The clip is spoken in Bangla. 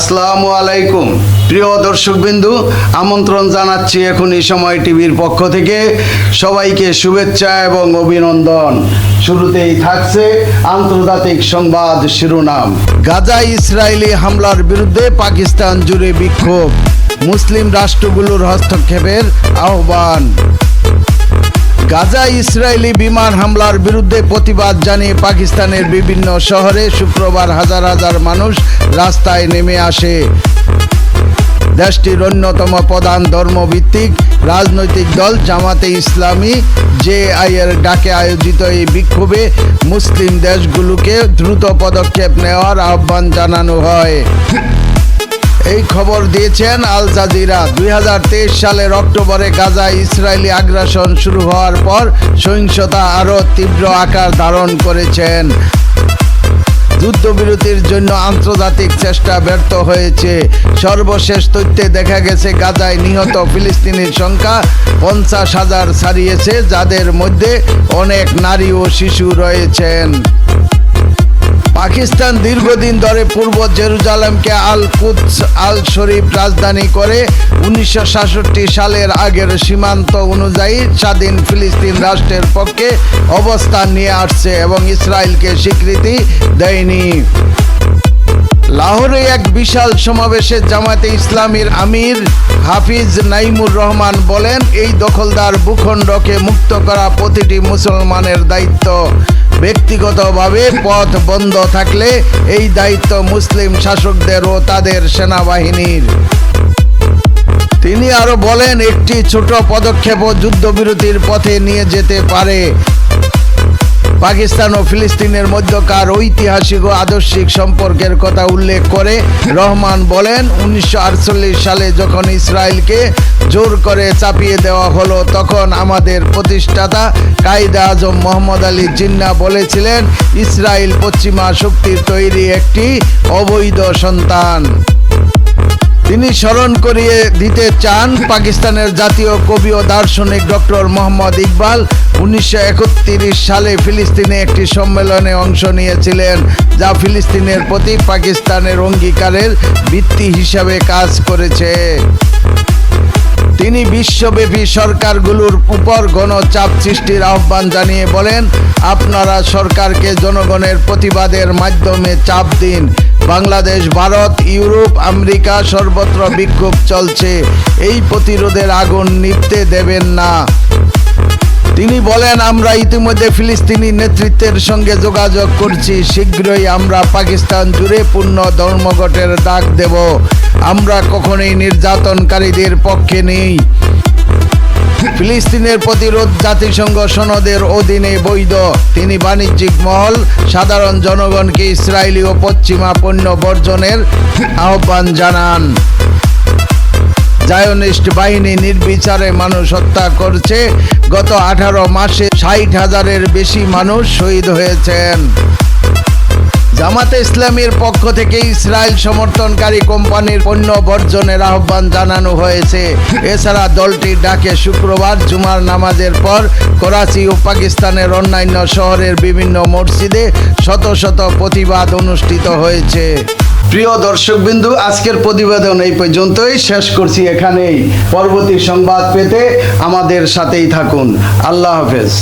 আসসালামু আলাইকুম। প্রিয় দর্শকবিন্দু, আমন্ত্রণ জানাচ্ছি এখন এই সময় টিভির পক্ষ থেকে। সবাইকে শুভেচ্ছা এবং অভিনন্দন। শুরুতেই থাকছে আন্তর্জাতিক সংবাদ শিরোনাম। গাজা ইসরায়েলি হামলার বিরুদ্ধে পাকিস্তান জুড়ে বিক্ষোভ। মুসলিম রাষ্ট্রগুলোর হস্তক্ষেপের আহ্বান। গাজা ইসরায়েলি বিমান হামলার বিরুদ্ধে প্রতিবাদ জানিয়ে পাকিস্তানের বিভিন্ন শহরে শুক্রবার হাজার হাজার মানুষ রাস্তায় নেমে আসে। দেশটির অন্যতম প্রধান ধর্মভিত্তিক রাজনৈতিক দল জামাতে ইসলামী জে এর ডাকে আয়োজিত এই বিক্ষোভে মুসলিম দেশগুলোকে দ্রুত পদক্ষেপ নেওয়ার আহ্বান জানানো হয়। খবর দিয়েছেন আল জাজিরা। দুই হাজার তেইশ সালের অক্টোবরে গাজা ইসরায়েলি আগ্রাসন শুরু হওয়ার পর সহিংসতা আরও তীব্র আকার ধারণ করেছেন। যুদ্ধবিরতির জন্য আন্তর্জাতিক চেষ্টা ব্যর্থ হয়েছে। সর্বশেষ তথ্যে দেখা গেছে, গাজায় নিহত ফিলিস্তিনির সংখ্যা পঞ্চাশ হাজার ছাড়িয়েছে, যাদের মধ্যে অনেক নারী ও শিশু রয়েছেন। পাকিস্তান দীর্ঘদিন ধরে পূর্ব জেরুজালামকে আল কুদস আল শরীফ রাজধানী করে উনিশশো সাতষট্টি সালের আগের সীমান্ত অনুযায়ী স্বাধীন ফিলিস্তিন রাষ্ট্রের পক্ষে অবস্থান নিয়ে আসছে এবং ইসরায়েলকে স্বীকৃতি দেয়নি। লাহোরে এক বিশাল সমাবেশে জামাতে ইসলামীর আমির হাফিজ নাইমুর রহমান বলেন, এই দখলদার ভূখণ্ডকে মুক্ত করা প্রতিটি মুসলমানের দায়িত্ব। ব্যক্তিগতভাবে পথ বন্ধ থাকলে এই দায়িত্ব মুসলিম শাসকদের ও তাদের সেনাবাহিনীর। তিনি আরও বলেন, একটি ছোট পদক্ষেপও যুদ্ধবিরতির পথে নিয়ে যেতে পারে। পাকিস্তান ও ফিলিস্তিনের মধ্যকার ঐতিহাসিক ও আদর্শিক সম্পর্কের কথা উল্লেখ করে রহমান বলেন, উনিশশো আটচল্লিশ সালে যখন ইসরায়েলকে জোর করে চাপিয়ে দেওয়া হলো, তখন আমাদের প্রতিষ্ঠাতা কায়দা আজম মোহাম্মদ আলী জিন্না বলেছিলেন, ইসরায়েল পশ্চিমা শক্তির তৈরি একটি অবৈধ সন্তান। তিনি স্মরণ করিয়ে দিতে চান পাকিস্তানের জাতীয় কবি ও দার্শনিক ডক্টর মোহাম্মদ ইকবাল। উনিশশো একত্রিশ সালে ফিলিস্তিনে একটি সম্মেলনে অংশ নিয়েছিলেন, যা ফিলিস্তিনের প্রতি পাকিস্তানের অঙ্গীকারের ভিত্তি হিসাবে কাজ করেছে। তিনি বিশ্বব্যাপী সরকারগুলোর উপর গণচাপ সৃষ্টির আহ্বান জানিয়ে বলেন, আপনারা সরকারকে জনগণের প্রতিবাদের মাধ্যমে চাপ দিন। বাংলাদেশ, ভারত, ইউরোপ, আমেরিকা সর্বত্র বিক্ষোভ চলছে। এই প্রতিরোধের আগুন নিভতে দেবেন না। তিনি বলেন, আমরা ইতিমধ্যে ফিলিস্তিনি নেতৃত্বের সঙ্গে যোগাযোগ করছি। শীঘ্রই আমরা পাকিস্তান জুড়ে পূর্ণ ধর্মঘটের ডাক দেব। আমরা কখনোই নির্যাতনকারীদের পক্ষে নেই। ফিলিস্তিনের প্রতিরোধ জাতিসংঘ সনদের অধীনে বৈধ। তিনি বাণিজ্যিক মহল, সাধারণ জনগণকে ইসরায়েলি ও পশ্চিমা পণ্য বর্জনের আহ্বান জানান। জায়নিস্ট বাহিনী নির্বিচারে মানুষ হত্যা করছে। গত আঠারো মাসে ষাট হাজারের বেশি মানুষ শহীদ হয়েছেন। জামাতে ইসলামীর পক্ষ থেকে ইসরায়েল সমর্থনকারী কোম্পানির পণ্য বর্জনের আহ্বান জানানো হয়েছে। এছাড়া দলটির ডাকে শুক্রবার জুমার নামাজের পর করাচি ও পাকিস্তানের অন্যান্য শহরের বিভিন্ন মসজিদে শত শত প্রতিবাদ অনুষ্ঠিত হয়েছে। প্রিয় দর্শকবিন্দু, আজকের প্রতিবেদন এই পর্যন্তই। শেষ করছি এখানেই। পরবর্তী সংবাদ পেতে আমাদের সাথেই থাকুন। আল্লাহ হাফেজ।